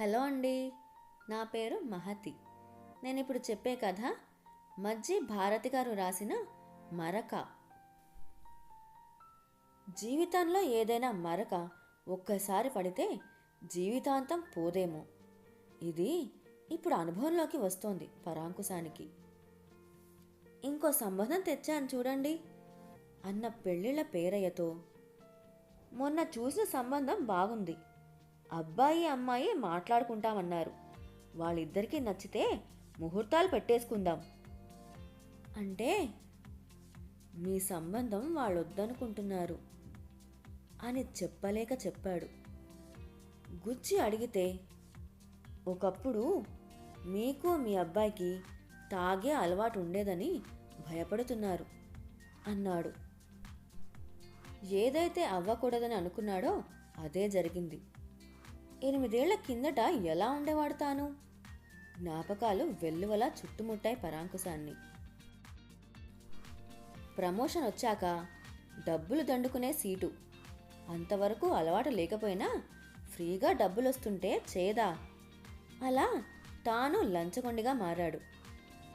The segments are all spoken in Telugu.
హలో అండి నా పేరు మహతి. నేను ఇప్పుడు చెప్పే కథ మజ్జి భారతి గారు రాసిన మరక. జీవితంలో ఏదైనా మరక ఒక్కసారి పడితే జీవితాంతం పోదేమో. ఇది ఇప్పుడు అనుభవంలోకి వస్తోంది పరాంకుశానికి. ఇంకో సంబంధం తెచ్చాను చూడండి అన్న పెళ్ళిళ్ళ పేరయ్యతో. మొన్న చూసిన సంబంధం బాగుంది. అబ్బాయి అమ్మాయి మాట్లాడుకుంటామన్నారు. వాళ్ళిద్దరికీ నచ్చితే ముహూర్తాలు పెట్టేసుకుందాం. అంటే మీ సంబంధం వాళ్ళొద్దనుకుంటున్నారు అని చెప్పలేక చెప్పాడు. గుచ్చి అడిగితే ఒకప్పుడు మీకు మీ అబ్బాయికి తాగే అలవాటు ఉండేదని భయపడుతున్నారు అన్నాడు. ఏదైతే అవ్వకూడదని అనుకున్నాడో అదే జరిగింది. ఎనిమిదేళ్ళ కిందట ఎలా ఉండేవాడు తాను? జ్ఞాపకాలు వెల్లువలా చుట్టుముట్టాయి పరాంకుశాన్ని. ప్రమోషన్ వచ్చాక డబ్బులు దండుకునే సీటు. అంతవరకు అలవాటు లేకపోయినా ఫ్రీగా డబ్బులు వస్తుంటే చేదా? అలా తాను లంచగొండిగా మారాడు.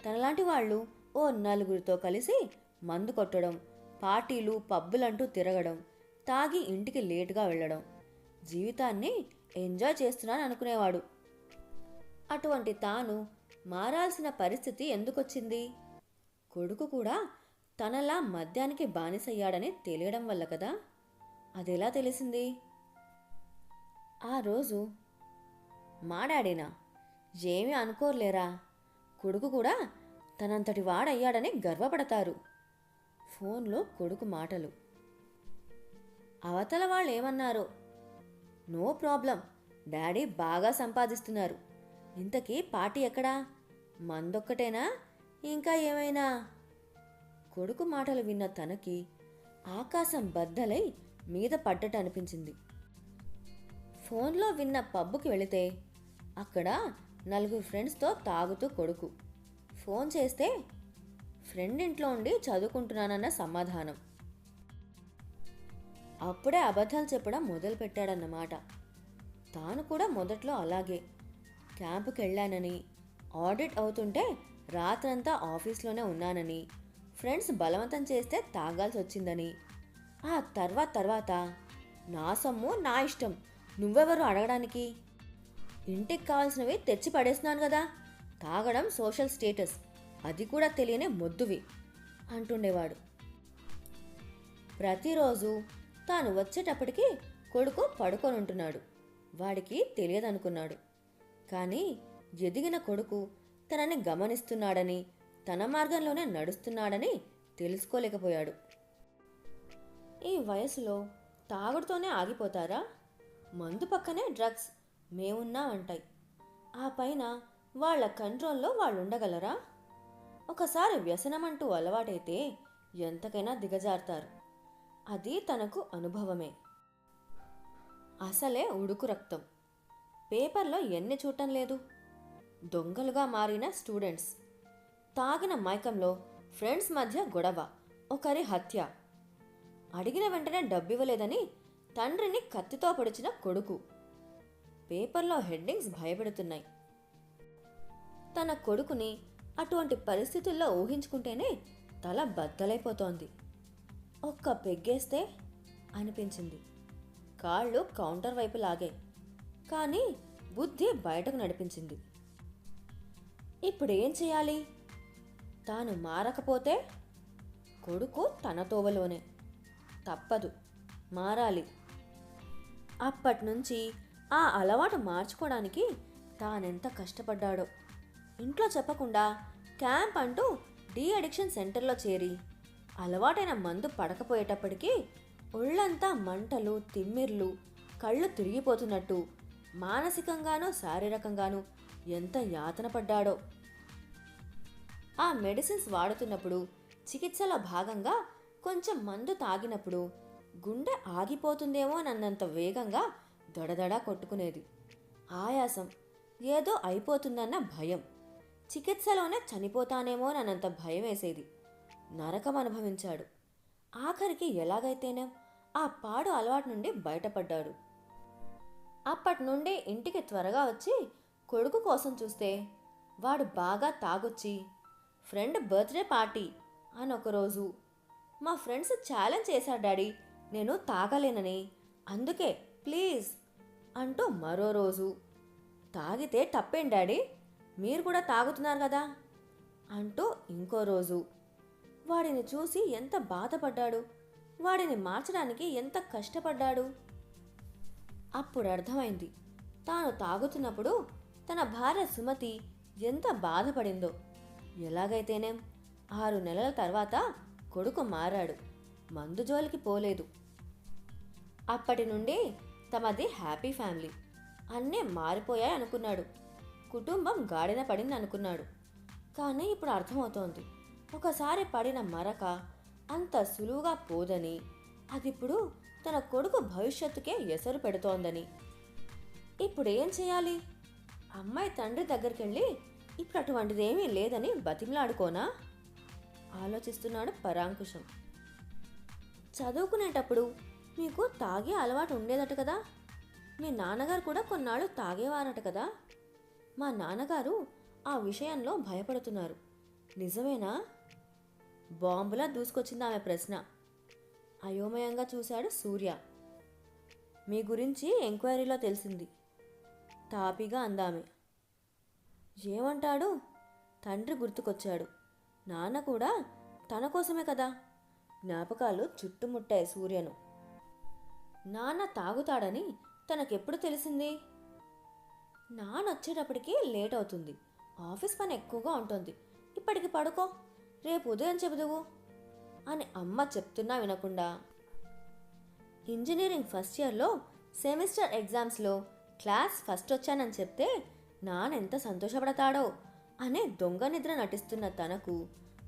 తనలాంటి వాళ్ళు ఓ నలుగురితో కలిసి మందు కొట్టడం పార్టీలు పబ్బులంటూ తిరగడం తాగి ఇంటికి లేటుగా వెళ్ళడం జీవితాన్ని ఎంజాయ్ చేస్తున్నాను అనుకునేవాడు. అటువంటి తాను మారాల్సిన పరిస్థితి ఎందుకొచ్చింది? కొడుకు కూడా తనలా మద్యానికి బానిసయ్యాడని తెలియడం వల్ల కదా? అదెలా తెలిసింది? ఆ రోజు మా డాడీనా ఏమీ అనుకోర్లేరా? కొడుకు కూడా తనంతటి వాడయ్యాడని గర్వపడతారు. ఫోన్లో కొడుకు మాటలు. అవతల వాళ్ళు ఏమన్నారో నో ప్రాబ్లం. డాడీ బాగా సంపాదిస్తున్నారు. ఇంతకీ పార్టీ ఎక్కడా? మందొక్కటేనా? ఇంకా ఏమైనా? కొడుకు మాటలు విన్న తనకి ఆకాశం బద్దలై మీద పడ్డట్టు అనిపించింది ఫోన్లో విన్న పబ్బుకి వెళితే అక్కడ నలుగురు ఫ్రెండ్స్తో తాగుతూ కొడుకు. ఫోన్ చేస్తే ఫ్రెండ్ ఇంట్లో ఉండి చదువుకుంటున్నానన్న సమాధానం. అప్పుడే అబద్ధాలు చెప్పడం మొదలుపెట్టాడన్నమాట. తాను కూడా మొదట్లో అలాగే. క్యాంపుకి వెళ్ళానని ఆడిట్ అవుతుంటే రాత్రంతా ఆఫీస్లోనే ఉన్నానని ఫ్రెండ్స్ బలవంతం చేస్తే తాగాల్సి వచ్చిందని ఆ తర్వాత తర్వాత నా సొమ్ము నా ఇష్టం నువ్వెవరు అడగడానికి? ఇంటికి కావాల్సినవి తెచ్చి పడేస్తున్నాను కదా తాగడం సోషల్ స్టేటస్ అది కూడా తెలియని మొద్దువి అంటుండేవాడు. ప్రతిరోజు తాను వచ్చేటప్పటికి కొడుకు పడుకొని ఉంటున్నాడు వాడికి తెలియదనుకున్నాడు. కానీ ఎదిగిన కొడుకు తనని గమనిస్తున్నాడని తన మార్గంలోనే నడుస్తున్నాడని తెలుసుకోలేకపోయాడు. ఈ వయసులో తాగుడుతోనే ఆగిపోతారా? మందు పక్కనే డ్రగ్స్ మేమున్నామంటాయి ఆ పైన వాళ్ళ కంట్రోల్లో వాళ్ళు ఉండగలరా ఒకసారి వ్యసనమంటూ అలవాటైతే ఎంతకైనా దిగజారుతారు. అది తనకు అనుభవమే. అసలే ఉడుకు రక్తం. పేపర్లో ఎన్ని చూడటం లేదు. దొంగలుగా మారిన స్టూడెంట్స్. తాగిన మైకంలో ఫ్రెండ్స్ మధ్య గొడవ ఒకరి హత్య. అడిగిన వెంటనే డబ్బివ్వలేదని తండ్రిని కత్తితో పొడిచిన కొడుకు. పేపర్లో హెడ్డింగ్స్ భయపెడుతున్నాయి. తన కొడుకుని అటువంటి పరిస్థితుల్లో ఊహించుకుంటేనే తల బద్దలైపోతోంది. ఒక్క పెగ్గేస్తే అనిపించింది. కాళ్ళు కౌంటర్ వైపు లాగాయి. కానీ బుద్ధి బయటకు నడిపించింది. ఇప్పుడేం చేయాలి? తాను మారకపోతే కొడుకు తన తోవలోనే. తప్పదు మారాలి. అప్పటినుంచి ఆ అలవాటు మార్చుకోవడానికి తానెంత కష్టపడ్డాడో. ఇంట్లో చెప్పకుండా క్యాంప్ అంటూ డీ అడిక్షన్ సెంటర్లో చేరి అలవాటైన మందు పడకపోయేటప్పటికీ ఒళ్ళంతా మంటలు తిమ్మిర్లు కళ్ళు తిరిగిపోతున్నట్టు మానసికంగానూ శారీరకంగానూ ఎంత యాతన పడ్డాడో. ఆ మెడిసిన్స్ వాడుతున్నప్పుడు చికిత్సలో భాగంగా కొంచెం మందు తాగినప్పుడు గుండె ఆగిపోతుందేమో నన్నంత వేగంగా దడదడా కొట్టుకునేది. ఆయాసం ఏదో అయిపోతుందన్న భయం. చికిత్సలోనే చనిపోతానేమో నన్నంత భయం వేసేది. నరకం అనుభవించాడు. ఆఖరికి ఎలాగైతేనే ఆ పాడు అలవాటు నుండి బయటపడ్డాడు. అప్పటి నుండి ఇంటికి త్వరగా వచ్చి కొడుకు కోసం చూస్తే వాడు బాగా తాగొచ్చి ఫ్రెండ్ బర్త్డే పార్టీ అని ఒకరోజు మా ఫ్రెండ్స్ ఛాలెంజ్ చేశారు డాడీ నేను తాగలేనని అందుకే ప్లీజ్ అంటూ మరో రోజు తాగితే తప్పేం డాడీ మీరు కూడా తాగుతున్నారు కదా అంటూ ఇంకో రోజు వాడిని చూసి ఎంత బాధపడ్డాడు? వాడిని మార్చడానికి ఎంత కష్టపడ్డాడు? అప్పుడు అర్థమైంది. తాను తాగుతున్నప్పుడు తన భార్య సుమతి ఎంత బాధపడిందో. ఎలాగైతేనేం ఆరు నెలల తర్వాత కొడుకు మారాడు. మందు జోలికి పోలేదు. అప్పటి నుండి తమది హ్యాపీ ఫ్యామిలీ. అన్నీ మారిపోయాయి అనుకున్నాడు కుటుంబం గాడిన పడింది అనుకున్నాడు కానీ ఇప్పుడు అర్థమవుతోంది. ఒకసారి పడిన మరక అంత సులువుగా పోదని అదిప్పుడు తన కొడుకు భవిష్యత్తుకే ఎసరు పెడుతోందని. ఇప్పుడు ఏం చేయాలి? అమ్మాయి తండ్రి దగ్గరికి వెళ్ళి ఇప్పుడు అటువంటిదేమీ లేదని బతిమలాడుకోనా? ఆలోచిస్తున్నాడు పరాంకుశం. చదువుకునేటప్పుడు మీకు తాగే అలవాటు ఉండేదట కదా? మీ నాన్నగారు కూడా కొన్నాళ్ళు తాగేవారట కదా? మా నాన్నగారు ఆ విషయంలో భయపడుతున్నారు. నిజమేనా? బాంబులా దూసుకొచ్చింది ఆమె ప్రశ్న. అయోమయంగా చూశాడు సూర్య. మీ గురించి ఎంక్వైరీలో తెలిసింది తాపిగా అందామె. ఏమంటాడు? తండ్రి గుర్తుకొచ్చాడు. నాన్న కూడా తన కోసమే కదా? జ్ఞాపకాలు చుట్టుముట్టాయి సూర్యను. నాన్న తాగుతాడని తనకెప్పుడు తెలిసింది? నాన్న వచ్చేటప్పటికి లేట్ అవుతుంది. ఆఫీస్ పని ఎక్కువగా ఉంటుంది. ఇప్పటికి పడుకో. రేపు ఉదయం చెబుదువు అని అమ్మ చెప్తున్నా వినకుండా. ఇంజనీరింగ్ ఫస్ట్ ఇయర్లో సెమిస్టర్ ఎగ్జామ్స్లో క్లాస్ ఫస్ట్ వచ్చానని చెప్తే నానెంత సంతోషపడతాడో అనే దొంగ నిద్ర నటిస్తున్న తనకు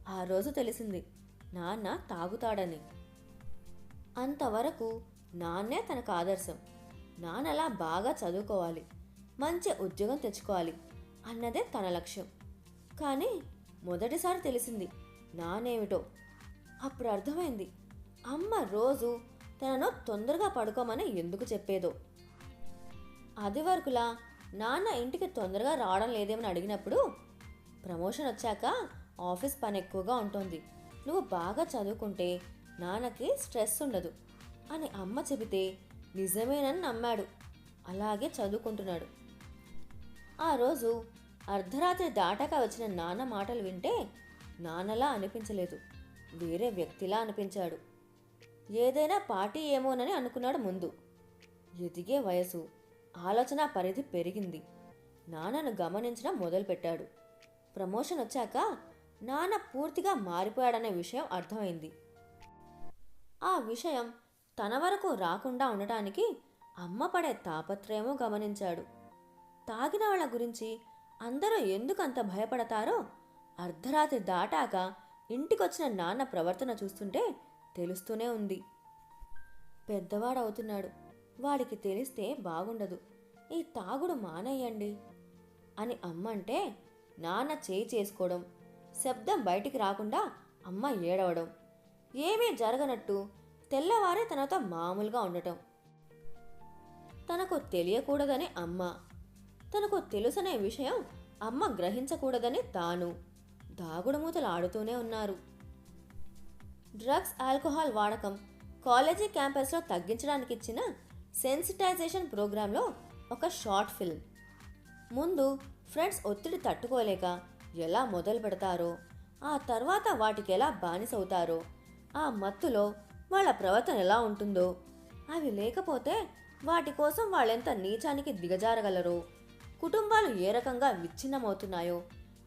ఆ రోజు తెలిసింది నాన్న తాగుతాడని. అంతవరకు నాన్నే తనకు ఆదర్శం. నాన్నలా బాగా చదువుకోవాలి మంచి ఉద్యోగం తెచ్చుకోవాలి అన్నదే తన లక్ష్యం. కానీ మొదటిసారి తెలిసింది నానేమిటో? అప్పుడు అర్థమైంది. అమ్మ రోజు తనను తొందరగా పడుకోమని ఎందుకు చెప్పేదో. అది వరకులా నాన్న ఇంటికి తొందరగా రావడం లేదేమని అడిగినప్పుడు ప్రమోషన్ వచ్చాక ఆఫీస్ పని ఎక్కువగా ఉంటుంది. నువ్వు బాగా చదువుకుంటే నాన్నకి స్ట్రెస్ ఉండదు అని అమ్మ చెబితే నిజమేనని నమ్మాడు. అలాగే చదువుకుంటున్నాడు. ఆ రోజు అర్ధరాత్రి దాటాక వచ్చిన నాన్న మాటలు వింటే నాన్నలా అనిపించలేదు. వేరే వ్యక్తిలా అనిపించాడు. ఏదైనా పార్టీ ఏమోనని అనుకున్నాడు ముందు. ఎదిగే వయసు ఆలోచన పరిధి పెరిగింది. నాన్నను గమనించడం మొదలుపెట్టాడు. ప్రమోషన్ వచ్చాక నాన్న పూర్తిగా మారిపోయాడనే విషయం అర్థమైంది. ఆ విషయం తన వరకు రాకుండా ఉండటానికి అమ్మ పడే తాపత్రయమో గమనించాడు. తాగిన వాళ్ళ గురించి అందరూ ఎందుకు అంత భయపడతారో అర్ధరాత్రి దాటాక ఇంటికొచ్చిన నాన్న ప్రవర్తన చూస్తుంటే తెలుస్తూనే ఉంది. పెద్దవాడవుతున్నాడు. వాడికి తెలిస్తే బాగుండదు. ఈ తాగుడు మానేయండి అని అమ్మంటే నాన్న చేయి చేసుకోవడం శబ్దం బయటికి రాకుండా అమ్మ ఏడవడం. ఏమీ జరగనట్టు తెల్లవారే తనతో మామూలుగా ఉండటం. తనకు తెలియకూడదని అమ్మ తనకు తెలుసనే విషయం అమ్మ గ్రహించకూడదని తాను. దాగుడుమూతలు ఆడుతూనే ఉన్నారు. డ్రగ్స్ ఆల్కహాల్ వాడకం కాలేజీ క్యాంపస్లో తగ్గించడానికి ఇచ్చిన సెన్సిటైజేషన్ ప్రోగ్రాంలో ఒక షార్ట్ ఫిల్మ్. ముందు ఫ్రెండ్స్ ఒత్తిడి తట్టుకోలేక ఎలా మొదలు పెడతారో ఆ తర్వాత వాటికి ఎలా బానిసవుతారో ఆ మత్తులో వాళ్ళ ప్రవర్తన ఎలా ఉంటుందో అవి లేకపోతే వాటి కోసం వాళ్ళెంత నీచానికి దిగజారగలరో కుటుంబాలు ఏ రకంగా విచ్ఛిన్నమవుతున్నాయో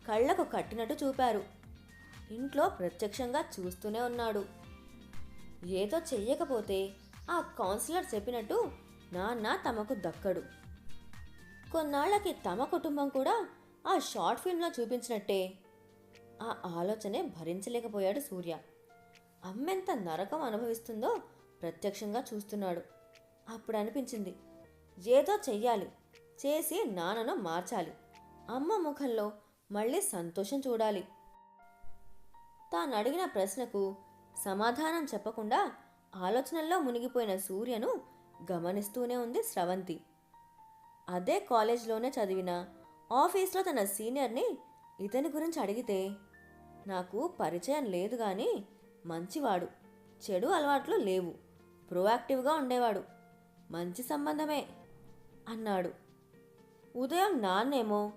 కళ్ళకు కట్టినట్టు చూపారు. ఇంట్లో ప్రత్యక్షంగా చూస్తూనే ఉన్నాడు. ఏదో చెయ్యకపోతే ఆ కౌన్సిలర్ చెప్పినట్టు నాన్న తమకు దక్కడు. కొన్నాళ్ళకి తమ కుటుంబం కూడా ఆ షార్ట్ ఫిల్మ్లో చూపించినట్టే. ఆ ఆలోచనే భరించలేకపోయాడు సూర్య. అమ్మెంత నరకం అనుభవిస్తుందో ప్రత్యక్షంగా చూస్తున్నాడు. అప్పుడు అనిపించింది ఏదో చెయ్యాలి. చేసి నాన్నను మార్చాలి. అమ్మ ముఖంలో మళ్ళీ సంతోషం చూడాలి. తాను అడిగిన ప్రశ్నకు సమాధానం చెప్పకుండా ఆలోచనల్లో మునిగిపోయిన సూర్యను గమనిస్తూనే ఉంది స్రవంతి. అదే కాలేజ్లోనే చదివిన ఆఫీస్లో తన సీనియర్ని ఇతని గురించి అడిగితే నాకు పరిచయం లేదు కానీ మంచివాడు చెడు అలవాట్లు లేవు ప్రోయాక్టివ్గా ఉండేవాడు మంచి సంబంధమే అన్నాడు. ఉదయం నాన్నేమో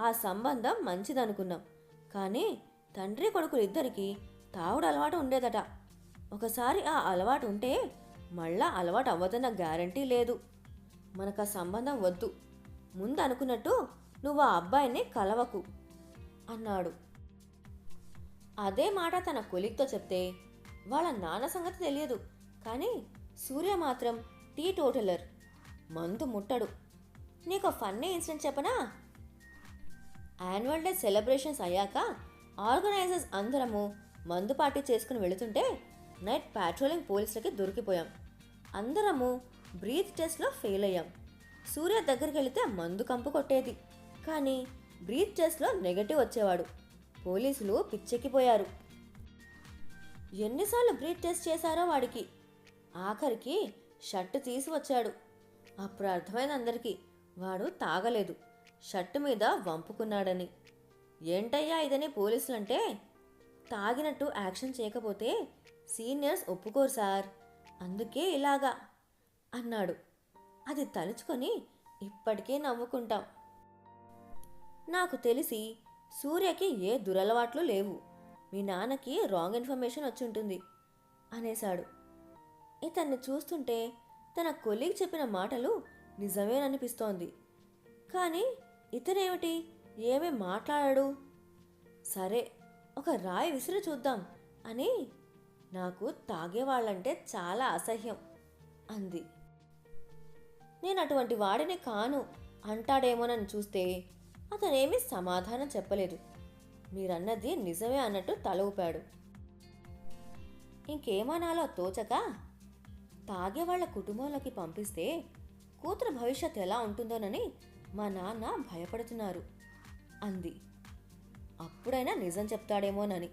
ఆ సంబంధం మంచిదనుకున్నాం. కానీ తండ్రి కొడుకులు ఇద్దరికి తాగుడు అలవాటు ఉండేదట. ఒకసారి ఆ అలవాటు ఉంటే మళ్ళా అలవాటు అవ్వదన్న గ్యారంటీ లేదు. మనకు ఆ సంబంధం వద్దు. ముందు అనుకున్నట్టు నువ్వు ఆ అబ్బాయిని కలవకు అన్నాడు. అదే మాట తన కొలిక్తో చెప్తే వాళ్ళ నాన్న సంగతి తెలియదు. కానీ సూర్య మాత్రం టీ టోటలర్ మందు ముట్టడు. నీకు ఫన్నీ ఇన్సిడెంట్ చెప్పనా? యాన్యువల్ డే సెలబ్రేషన్స్ అయ్యాక ఆర్గనైజర్స్ అందరము మందు పార్టీ చేసుకుని వెళుతుంటే నైట్ పాట్రోలింగ్ పోలీసులకి దొరికిపోయాం. అందరము బ్రీత్ టెస్ట్లో ఫెయిల్ అయ్యాం. సూర్య దగ్గరికి వెళితే మందు కంపు కొట్టేది. కానీ బ్రీత్ టెస్ట్లో నెగటివ్ వచ్చేవాడు. పోలీసులు పిచ్చెక్కిపోయారు. ఎన్నిసార్లు బ్రీత్ టెస్ట్ చేశారో వాడికి. ఆఖరికి షర్ట్ తీసి వచ్చాడు అప్పుడు అర్థమైంది అందరికీ. వాడు తాగలేదు. షర్టు మీద వంపుకున్నాడని. ఏంటయ్యా ఇదని పోలీసులంటే తాగినట్టు యాక్షన్ చేయకపోతే సీనియర్స్ ఒప్పుకోరు సార్. అందుకే ఇలాగా అన్నాడు. అది తలుచుకొని ఇప్పటికే నవ్వుకుంటాం. నాకు తెలిసి సూర్యకి ఏ దురలవాట్లు లేవు. మీ నాన్నకి రాంగ్ ఇన్ఫర్మేషన్ వచ్చి ఉంటుంది అనేశాడు. ఇతన్ని చూస్తుంటే తన కొలీగ్ చెప్పిన మాటలు నిజమేననిపిస్తోంది. కానీ ఇతనేమిటి? ఏమీ మాట్లాడాడు? సరే ఒక రాయి విసిరి చూద్దాం అని నాకు తాగేవాళ్ళంటే చాలా అసహ్యం అంది. నేను అటువంటి వాడిని కాను అంటాడేమోనని చూస్తే అతనేమీ సమాధానం చెప్పలేదు. మీరన్నది నిజమే అన్నట్టు తల ఊపాడు. ఇంకేమనాలో తోచక తాగే వాళ్ళ కుటుంబంలోకి పంపిస్తే కూతురు భవిష్యత్ ఎలా ఉంటుందోనని మా నాన్న భయపడుతున్నారు అంది. అప్పుడైనా నిజం చెప్తాడేమోనని.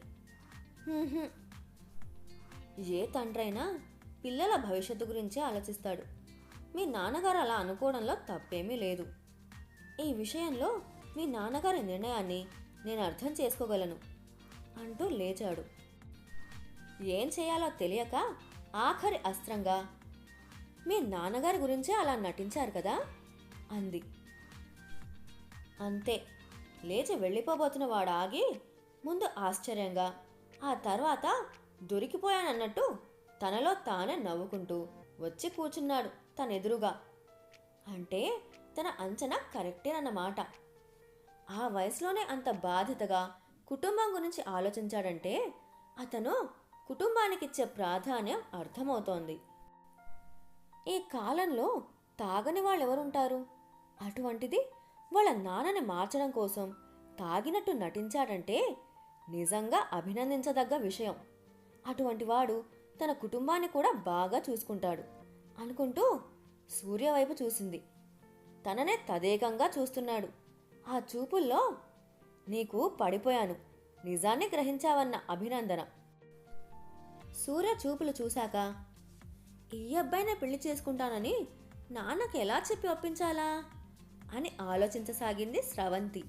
ఏ తండ్రైనా పిల్లల భవిష్యత్తు గురించే ఆలోచిస్తాడు. మీ నాన్నగారు అలా అనుకోవడంలో తప్పేమీ లేదు. ఈ విషయంలో మీ నాన్నగారి నిర్ణయాన్ని నేను అర్థం చేసుకోగలను అంటూ లేచాడు. ఏం చేయాలో తెలియక ఆఖరి అస్త్రంగా మీ నాన్నగారి గురించే అలా నటించారు కదా? అంది. అంతే. లేచి వెళ్ళిపోబోతున్న వాడు ఆగి ముందు ఆశ్చర్యంగా ఆ తర్వాత దొరికిపోయానన్నట్టు తనలో తానే నవ్వుకుంటూ వచ్చి కూర్చున్నాడు తన ఎదురుగా అంటే తన అంచనా కరెక్టేనన్నమాట. ఆ వయసులోనే అంత బాధ్యతగా కుటుంబం గురించి ఆలోచించాడంటే అతను కుటుంబానికిచ్చే ప్రాధాన్యం అర్థమవుతోంది. ఈ కాలంలో తాగని వాళ్ళు ఎవరుంటారు అటువంటిది వాళ్ళ నాన్నని మార్చడం కోసం తాగినట్టు నటించాడంటే నిజంగా అభినందించదగ్గ విషయం. అటువంటి వాడు తన కుటుంబాన్ని కూడా బాగా చూసుకుంటాడు అనుకుంటూ సూర్య వైపు చూసింది. తననే తదేకంగా చూస్తున్నాడు. ఆ చూపుల్లో నీకు పడిపోయాను. నిజాన్ని గ్రహించావన్న అభినందన. సూర్య చూపులు చూశాక ఈ అబ్బాయినే పెళ్ళి చేసుకుంటానని నాన్నకి ఎలా చెప్పి ఒప్పించాలా? అని ఆలోచించసాగింది స్రవంతి.